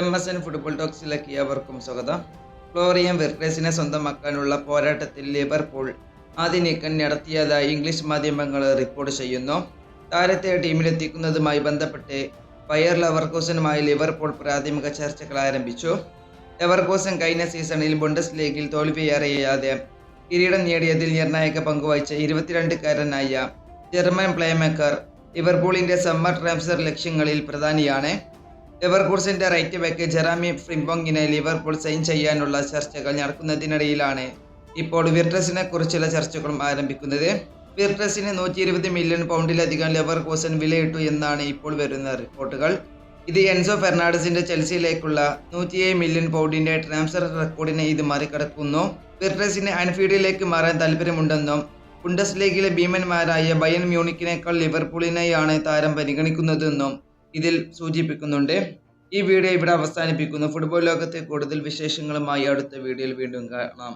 M S N football ടോക്സിലേക്ക് സ്വാഗതം. Florian വെർട്ടേസിനെ സ്വന്തമാക്കാനുള്ള പോരാട്ടത്തിൽ ലിവർപൂൾ ആദ്യ നീക്കം നടത്തിയതായി ഇംഗ്ലീഷ് മാധ്യമങ്ങൾ റിപ്പോർട്ട് ചെയ്യുന്നു. താരത്തെ ടീമിലെത്തിക്കുന്നതുമായി ബന്ധപ്പെട്ട് ഫയർ ലെവർകൂസനുമായി ലിവർപൂൾ പ്രാഥമിക ചർച്ചകൾ ആരംഭിച്ചു. ലവർകോസൻ കഴിഞ്ഞ സീസണിൽ ബുണ്ടസ് ലീഗിൽ തോൽവിയേറിയാതെ കിരീടം നേടിയതിൽ നിർണായക പങ്കുവഹിച്ച ഇരുപത്തിരണ്ടുകാരനായ ജർമ്മൻ പ്ലേമേക്കർ ലിവർപൂളിന്റെ സമ്മർ ട്രാൻസ്ഫർ ലക്ഷ്യങ്ങളിൽ പ്രധാനിയാണ്. ലിവർപൂൾസിന്റെ റൈറ്റ് ബാക്ക് ജെറാമി ഫ്രിംബോങ്ങിനെ ലിവർപൂൾ സൈൻ ചെയ്യാനുള്ള ചർച്ചകൾ നടക്കുന്നതിനിടയിലാണ് ഇപ്പോൾ വിർട്ടസിനെ കുറിച്ചുള്ള ചർച്ചകളും ആരംഭിക്കുന്നത്. വിർട്ടസിന് നൂറ്റി ഇരുപത് മില്യൺ പൗണ്ടിലധികം ലെവർകൂസൻ വിലയിട്ടു എന്നാണ് ഇപ്പോൾ വരുന്ന റിപ്പോർട്ടുകൾ. ഇത് എൻസോ ഫെർണാണ്ടസിന്റെ ചെൽസിയിലേക്കുള്ള നൂറ്റിയേഴ് മില്യൺ പൗണ്ടിന്റെ ട്രാൻസ്ഫർ റെക്കോർഡിനെ ഇത് മറികടക്കുന്നു. വിർട്ടസിന് അൻഫീൽഡിലേക്ക് മാറാൻ താല്പര്യമുണ്ടെന്നും ബുണ്ടസ് ലീഗിലെ ഭീമന്മാരായ ബയൻ മ്യൂണിക്കിനേക്കാൾ ലിവർപൂളിനെയാണ് താരം പരിഗണിക്കുന്നതെന്നും ഇതിൽ സൂചിപ്പിക്കുന്നുണ്ട്. ഈ വീഡിയോ ഇവിടെ അവസാനിപ്പിക്കുന്നു. ഫുട്ബോൾ ലോകത്തെ കൂടുതൽ വിശേഷങ്ങളുമായി അടുത്ത വീഡിയോയിൽ വീണ്ടും കാണാം.